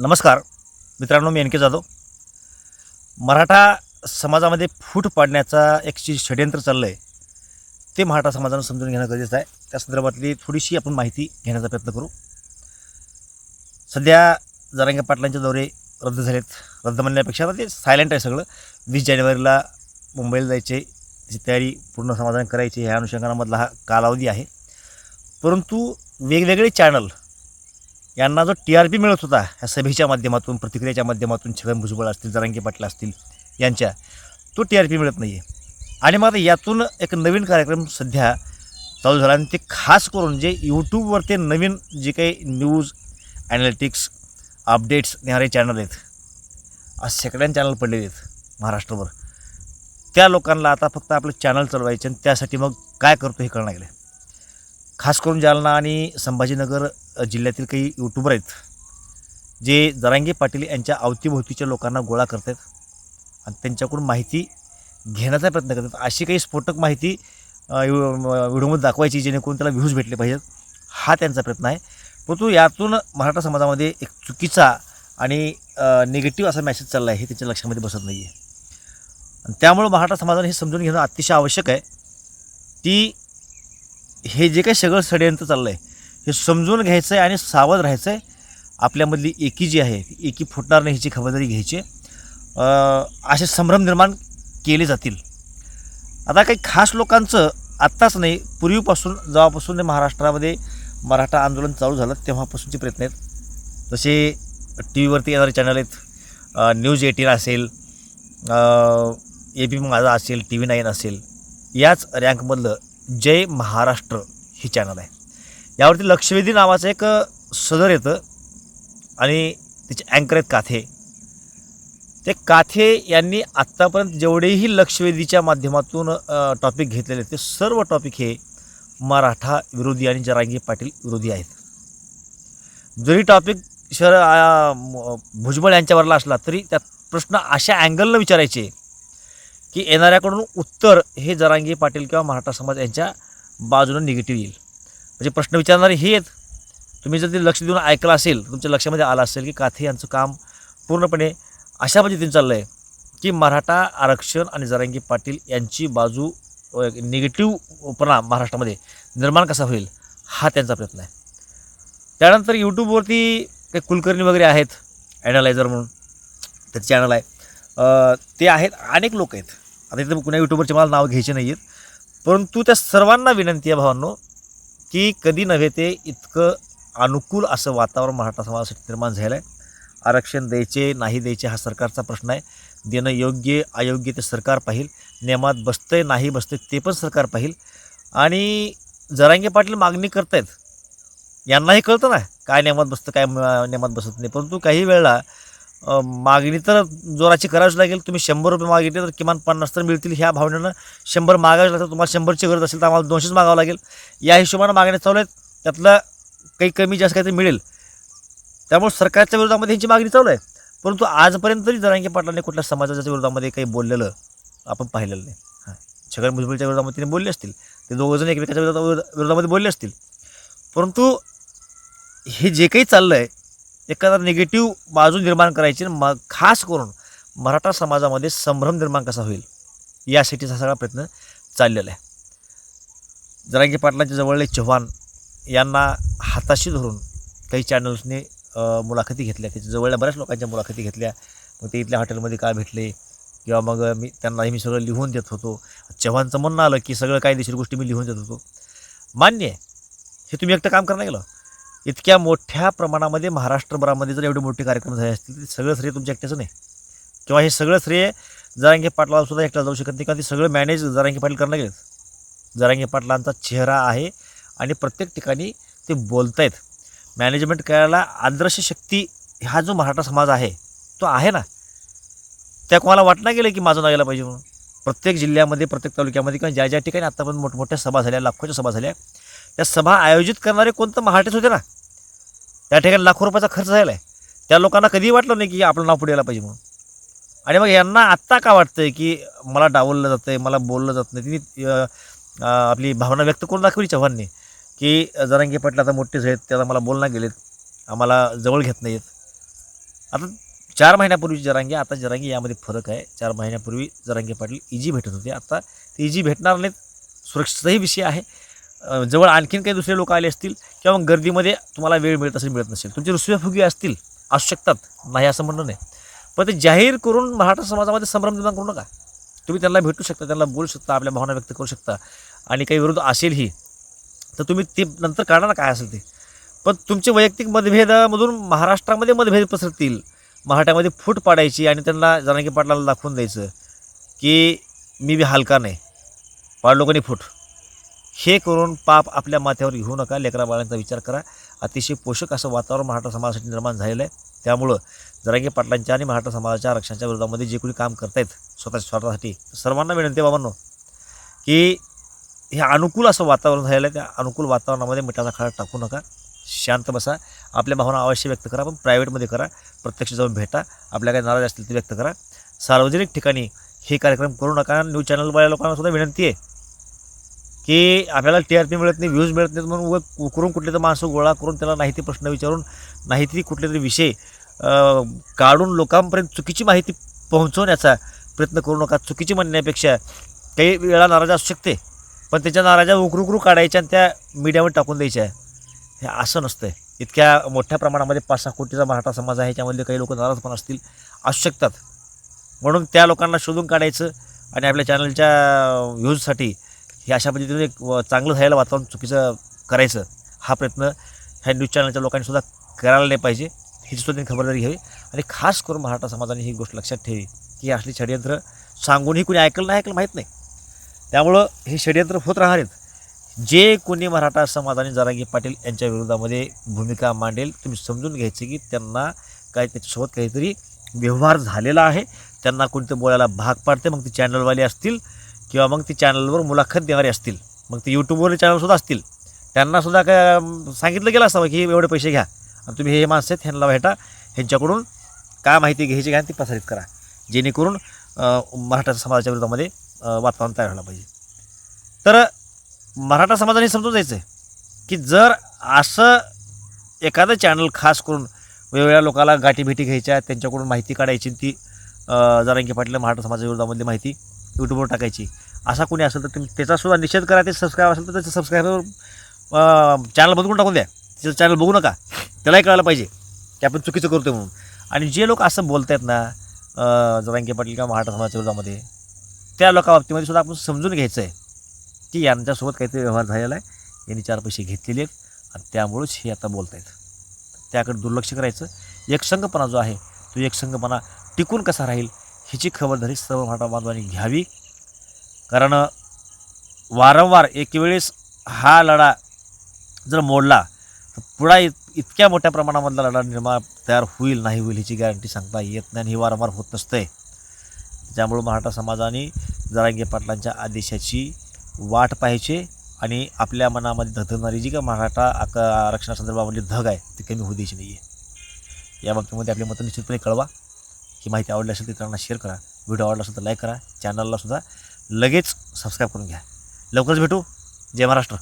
नमस्कार. मित्रांनो मी एन के जाधव. मराठा समाजामध्ये फूट पाडण्याचा एक जे षडयंत्र चाललं आहे ते मराठा समाजानं समजून घेणं गरजेचं आहे. त्या संदर्भातली थोडीशी आपण माहिती घेण्याचा प्रयत्न करू. सध्या जरांगे पाटलांचे दौरे रद्द झालेत. रद्द म्हणण्यापेक्षा ते सायलेंट आहे सगळं. वीस जानेवारीला मुंबईला जायचे त्याची तयारी पूर्ण समाधान करायची ह्या अनुषंगामधला हा कालावधी आहे. परंतु वेगवेगळे चॅनल यांना जो टी आर पी मिळत होता ह्या सभेच्या माध्यमातून प्रतिक्रियेच्या माध्यमातून छगन भुजबळ असतील जरांगी पाटील असतील यांच्या तो टी आर पी मिळत नाही आहे आणि मग आता यातून एक नवीन कार्यक्रम सध्या चालू झाला आणि ते खास करून जे यूट्यूबवर ते नवीन जे काही न्यूज ॲनालिटिक्स अपडेट्स देणारे चॅनल आहेत आज सेकंड चॅनल पडलेले आहेत महाराष्ट्रभर. त्या लोकांना आता फक्त आपलं चॅनल चालवायचे आणि त्यासाठी मग काय करतो हे कळणार गेलं खास करून जालना आणि संभाजीनगर जिल्ह्यातील काही यूट्यूबर आहेत जे जरांगे पाटील यांच्या अवतीभोवतीच्या लोकांना गोळा करतात आणि त्यांच्याकडून माहिती घेण्याचा प्रयत्न करतात. अशी काही स्फोटक माहिती व्हिडिओमध्ये दाखवायची जेणेकरून त्याला व्ह्यूज भेटले पाहिजेत. हा त्यांचा प्रयत्न आहे. परंतु यातून मराठा समाजामध्ये एक चुकीचा आणि निगेटिव्ह असा मेसेज चालला आहे हे त्याच्या लक्षामध्ये बसत नाही आहे आणि त्यामुळं मराठा समाजाने हे समजून घेणं अतिशय आवश्यक आहे. की हे जे काही सगळं षडयंत्र चाललं आहे हे समजून घ्यायचं आहे आणि सावध राहायचं आहे आपल्यामधली एकी जी आहे एकी फुटणार नाही ह्याची खबरदारी घ्यायची. आहे. असे संभ्रम निर्माण केले जातील. आता काही खास लोकांचं आत्ताच नाही पूर्वीपासून जेव्हापासून महाराष्ट्रामध्ये मराठा आंदोलन चालू झालं तेव्हापासूनचे प्रयत्न आहेत. जसे टी व्हीवरती येणारे चॅनल आहेत न्यूज एटीन असेल ए बी माझा असेल टी व्ही नाईन असेल याच रँकमधलं जय महाराष्ट्र हे चॅनल आहे. यावरती लक्षवेधी नावाचं एक सदर येतं आणि त्याचे अँकर आहेत काथे. ते काथे यांनी आत्तापर्यंत जेवढेही लक्षवेधीच्या माध्यमातून टॉपिक घेतलेले आहेत ते सर्व टॉपिक हे मराठा विरोधी आणि जरांगी पाटील विरोधी आहेत. जरी टॉपिक शर म- भुजबळ यांच्यावरला असला तरी त्यात प्रश्न अशा अँगलनं विचारायचे की येणाऱ्याकडून उत्तर हे जरांगी पाटील किंवा मराठा समाज यांच्या बाजूनं निगेटिव्ह येईल. म्हणजे प्रश्न विचारणारे हे आहेत. तुम्ही जर ते लक्ष देऊन ऐकलं असेल तुमच्या लक्षामध्ये आलं असेल की काथे यांचं काम पूर्णपणे अशा पद्धतीने चाललं आहे की मराठा आरक्षण आणि जरांगी पाटील यांची बाजू निगेटिव्हपणा महाराष्ट्रामध्ये निर्माण कसा होईल हा त्यांचा प्रयत्न आहे. त्यानंतर यूट्यूबवरती काही कुलकर्णी वगैरे आहेत ॲनालायझर म्हणून. त्याचं चॅनल आहे. ते आहेत अनेक लोक आहेत. आता इथं कुणा यूट्यूबरचे मला नाव घ्यायचे नाही आहेत परंतु त्या सर्वांना विनंती आहे भावांनो की कधी नव्हे ते इतकं अनुकूल असं वातावरण मराठा समाजासाठी निर्माण झालं आहे. आरक्षण द्यायचे नाही द्यायचे हा सरकारचा प्रश्न आहे. देणं योग्य अयोग्य ते सरकार पाहिल. नियमात बसतंय नाही बसतंय ते पण सरकार पाहिल. आणि जरांगे पाटील मागणी करतायत. यांनाही कळतं ना काय नियमात बसतं काय नियमात बसत नाही. परंतु काही वेळेला मागणी तर जोराची करावीच लागेल. तुम्ही शंभर रुपये मागितले तर किमान पन्नास तर मिळतील. ह्या भावनेनं शंभर मागावे लागतात तुम्हाला शंभरची गरज असेल तर आम्हाला दोनशेच मागावं लागेल. या हिशोबानं मागण्या चालू आहेत. त्यातलं काही कमी जास्त काहीतरी मिळेल. त्यामुळे सरकारच्या विरोधामध्ये ह्यांची मागणी चालू आहे. परंतु आजपर्यंत तरी जरांगे पाटलांनी कुठल्या समाजाच्या विरोधामध्ये काही बोललेलं आपण पाहिलेलं नाही. हां. छगन भुजबळच्या विरोधामध्ये तिने बोलले असतील. ते दोघंजण एकमेकाच्या विरोधा विरोधामध्ये बोलले असतील. परंतु हे जे काही चाललं आहे एखादा निगेटिव्ह बाजू निर्माण करायची आणि मग खास करून मराठा समाजामध्ये संभ्रम निर्माण कसा होईल यासाठीचा सगळा प्रयत्न चाललेला आहे. जरांगी पाटलांच्या जवळले चव्हाण यांना हाताशी धरून काही चॅनल्सने मुलाखती घेतल्या. त्याच्या जवळल्या बऱ्याच लोकांच्या मुलाखती घेतल्या. मग ते इथल्या हॉटेलमध्ये काय भेटले? किंवा मग मी त्यांनाही मी सगळं लिहून देत होतो. चव्हाणचं म्हणणं आलं की सगळं कायदेशीर गोष्टी मी लिहून देत होतो. मान्य आहे. हे तुम्ही एकटं काम करणं गेलं इतक्या मोठ्या प्रमाणामध्ये महाराष्ट्रभरामध्ये जर एवढे मोठे कार्यक्रम झाले असतील ते सगळं श्रेय तुमच्या एकट्याचं नाही. किंवा हे सगळं श्रेय जरांगे पाटलाला सुद्धा एकटा जाऊ शकत नाही कारण ते सगळं मॅनेज जरांगे पाटील करणं गेलं जरांगे पाटलांचा चेहरा आहे आणि प्रत्येक ठिकाणी ते बोलत आहेत मॅनेजमेंट करायला आदर्श शक्ती हा जो मराठा समाज आहे तो आहे ना? त्या कोणाला वाटणं गेलं की माझं नाव पाहिजे म्हणून. प्रत्येक जिल्ह्यामध्ये प्रत्येक तालुक्यामध्ये किंवा ज्या ज्या ठिकाणी आतापर्यंत मोठमोठ्या सभा झाल्या लाखोच्या सभा झाल्या त्या सभा आयोजित करणारे कोणतं महाटेच होते ना? त्या ठिकाणी लाखो रुपयाचा खर्च झाला आहे त्या लोकांना कधीही वाटलं नाही की आपलं नाव पुढे यायला पाहिजे म्हणून. आणि मग यांना आत्ता का वाटतं आहे की मला डावललं जातं आहे मला बोललं जात नाही? तिने आपली भावना व्यक्त करून दाखवली चव्हाणने की जरांगी पाटील आता मोठेच आहेत त्याला मला बोलणं गेलेत आम्हाला जवळ घेत नाहीत आता चार महिन्यापूर्वी जरांगी आता जरांगी यामध्ये फरक आहे. चार महिन्यापूर्वी जरांगी पाटील इजी भेटत होते. आता ते इजी भेटणार नाहीत. सुरक्षितही विषय आहे. जवळ आणखीन काही दुसरे लोक आले असतील किंवा मग गर्दीमध्ये तुम्हाला वेळ मिळत असेल मिळत नसेल. तुमचे रुसव्याफुगी असतील असू शकतात. नाही असं म्हणणं नाही. पण ते जाहीर करून मराठा समाजामध्ये संभ्रम निर्माण करू नका. तुम्ही त्यांना भेटू शकता त्यांना बोलू शकता आपल्या भावना व्यक्त करू शकता. आणि काही विरोध असेलही तर तुम्ही ते नंतर काढा ना काय असेल ते? पण तुमचे वैयक्तिक मतभेदामधून महाराष्ट्रामध्ये मतभेद पसरतील. मराठ्यामध्ये फूट पाडायची आणि त्यांना जनाकी पाटलाला दाखवून द्यायचं की मी बी हलका नाही. पाडलो कोणी फूट? हे करून पाप आपल्या माथ्यावर घेऊ नका. लेकरा बाळांचा विचार करा. अतिशय पोषक असं वातावरण मराठा समाजासाठी निर्माण झालेलं आहे. त्यामुळं जरांगे पाटलांच्या आणि मराठा समाजाच्या आरक्षणाच्या विरोधामध्ये जे कोणी काम करतायत स्वतःच्या स्वार्थासाठी सर्वांना विनंती बाबांनो की हे अनुकूल असं वातावरण झालेलं आहे. त्या अनुकूल वातावरणामध्ये मिठाचा खडा टाकू नका. शांत बसा. आपल्या भावना अवश्य व्यक्त करा. पण प्रायव्हेटमध्ये करा. प्रत्यक्ष जाऊन भेटा. आपल्या काही नाराज असतील ते व्यक्त करा. सार्वजनिक ठिकाणी हे कार्यक्रम करू नका. न्यूज चॅनलवाल्या लोकांना सुद्धा विनंती आहे. की आपल्याला टी आर पी मिळत नाही व्ह्यूज मिळत नाहीत म्हणून उगा उकरून कुठले तर माणसं गोळा करून त्याला नाही ते प्रश्न विचारून नाही ती कुठले तरी विषय काढून लोकांपर्यंत चुकीची माहिती पोहोचवण्याचा प्रयत्न करू नका. चुकीची म्हणण्यापेक्षा काही वेळा नाराज असू शकते पण त्याच्या नाराजा उकरू उकरू काढायच्या आणि त्या मीडियावर टाकून द्यायच्या. हे असं नसतं इतक्या मोठ्या प्रमाणामध्ये पाच सहा कोटीचा मराठा समाज आहे ह्याच्यामधले काही लोक नाराज पण असतील असू शकतात. म्हणून त्या लोकांना शोधून काढायचं आणि आपल्या चॅनलच्या व्ह्यूजसाठी हे अशा पद्धतीने एक चांगलं झालेलं वातावरण चुकीचं करायचं हा प्रयत्न ह्या न्यूज चॅनलच्या लोकांनीसुद्धा करायला नाही पाहिजे ही सुद्धा त्यांनी खबरदारी घ्यावी. आणि खास करून मराठा समाजाने ही गोष्ट लक्षात ठेवी की असली षडयंत्र सांगूनही कुणी ऐकलं नाही ऐकलं माहीत नाही. त्यामुळं हे षडयंत्र होत राहणार आहेत. जे कोणी मराठा समाजाने जरांगी पाटील यांच्या विरोधामध्ये भूमिका मांडेल तुम्ही समजून घ्यायचं की त्यांना काय त्याच्यासोबत काहीतरी व्यवहार झालेला आहे त्यांना कोणतं बोलायला भाग पाडते मग ते चॅनलवाले असतील किंवा मग ती चॅनलवर मुलाखत देणारे असतील. मग ते यूट्यूबवर चॅनलसुद्धा असतील. त्यांनासुद्धा काय सांगितलं गेलं असावं की एवढे पैसे घ्या. आणि तुम्ही हे माणसं आहेत ह्यांना भेटा. ह्यांच्याकडून काय माहिती घ्यायची घ्या ती प्रसारित करा. जेणेकरून मराठा समाजाच्या विरोधामध्ये वातावरण तयार व्हायला पाहिजे. तर मराठा समाजाने समजून जायचं आहे की जर असं एखादं चॅनल खास करून वेगवेगळ्या लोकांना गाठीभेटी घ्यायच्या त्यांच्याकडून माहिती काढायची ती जरांगी पाटील मराठा समाजाच्या विरोधामधली माहिती यूट्यूबवर टाकायची. असा कोणी असेल तर तुम्ही त्याचासुद्धा निषेध करा. ते सबस्क्राईब असेल तर त्याचं सबस्क्राईबर चॅनल बदलून टाकून द्या. त्याचं चॅनल बघू नका. त्यालाही कळायला पाहिजे की आपण चुकीचं करतो म्हणून. आणि जे लोक असं बोलत आहेत ना अं, जरांगे पाटील किंवा महाराष्ट्र समाजाच्या विरोधामध्ये त्या लोकांबाबतीमध्ये सुद्धा आपण समजून घ्यायचं आहे की यांच्यासोबत काहीतरी व्यवहार झालेला आहे. यांनी चार पैसे घेतलेले आहेत आणि त्यामुळेच हे आता बोलत आहेत त्याकडे दुर्लक्ष करायचं. एकसंघपणा जो आहे तो एकसंघपणा टिकून कसा राहील? ह्याची खबरदारी सर्व मराठा बांधवांनी घ्यावी. कारण वारंवार एकेवेळेस हा लढा जर मोडला तर पुढा इत इतक्या मोठ्या प्रमाणामधला लढा निर्माण तयार होईल नाही होईल ह्याची गॅरंटी सांगता येत नाही आणि ही वारंवार होत नसते. त्यामुळं मराठा समाजाने जरांगे पाटलांच्या आदेशाची वाट पाहिजे आणि आपल्या मनामध्ये धगधगणारी जी का मराठा आक आरक्षणासंदर्भामधली धग आहे ती कमी होऊ द्यायची नाही आहे या बाबतीमध्ये आपले मतं निश्चितपणे कळवा. ही माहिती आवडली असेल तर इतरांना शेअर करा. व्हिडिओ आवडला असेल तर लाईक करा. चॅनलला सुद्धा लगेच सबस्क्राईब करून घ्या. लवकरच भेटू. जय महाराष्ट्र.